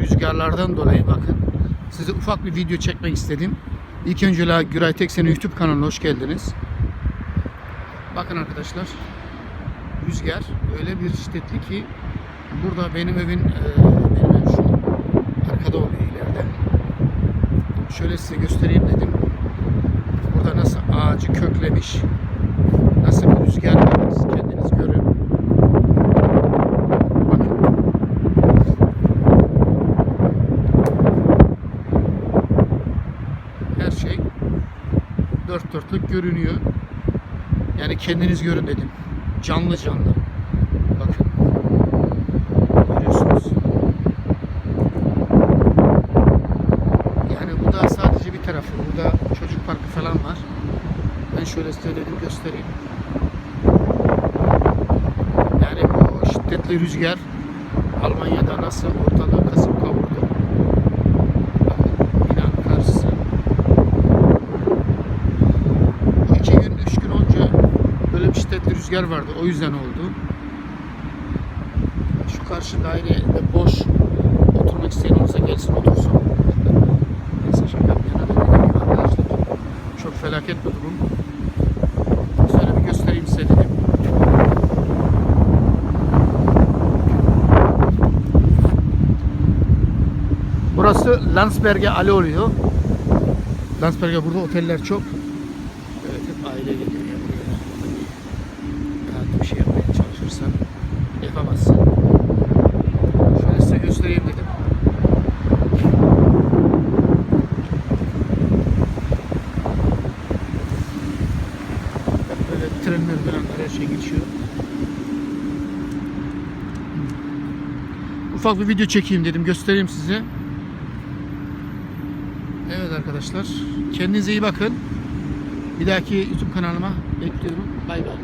rüzgarlardan dolayı bakın size ufak bir video çekmek istedim. İlk önce Güray Teksen'in YouTube kanalına hoş geldiniz. Bakın arkadaşlar rüzgar öyle bir şiddetli ki burada benim evin e, benim şu arkada oluyor ileride. Şöyle size göstereyim dedim. Burada nasıl ağacı köklemiş. Nasıl bir rüzgar var siz kendiniz görün. Bakın. Her şey dört dörtlük görünüyor. Yani kendiniz görün dedim. Canlı canlı. Bakın. Görüyorsunuz. Yani bu da sadece bir tarafı. Burada çocuk parkı falan var. Ben şöyle size dedim göstereyim. Yani bu şiddetli rüzgar Almanya'da nasıl ortalığı kasıp kavurdu. Bakın binanın karşısı. Bu iki gün, üç gün önce böyle bir şiddetli rüzgar vardı. O yüzden oldu. Şu karşı dairede boş oturmak isteyen olursa gelsin otursun. Neyse şaka bir yana arkadaşlar. Çok felaket bir durum. Şöyle bir göstereyim size dedim. Burası Landsberg'e Ali oluyor. Landsberg'e burada oteller çok. Evet aile geliyor yapamazsın. Şöyle size göstereyim dedim. Böyle trenler falan her şey geçiyor. Ufak bir video çekeyim dedim göstereyim size. Evet arkadaşlar kendinize iyi bakın. Bir dahaki YouTube kanalıma bekliyorum. Bay bay.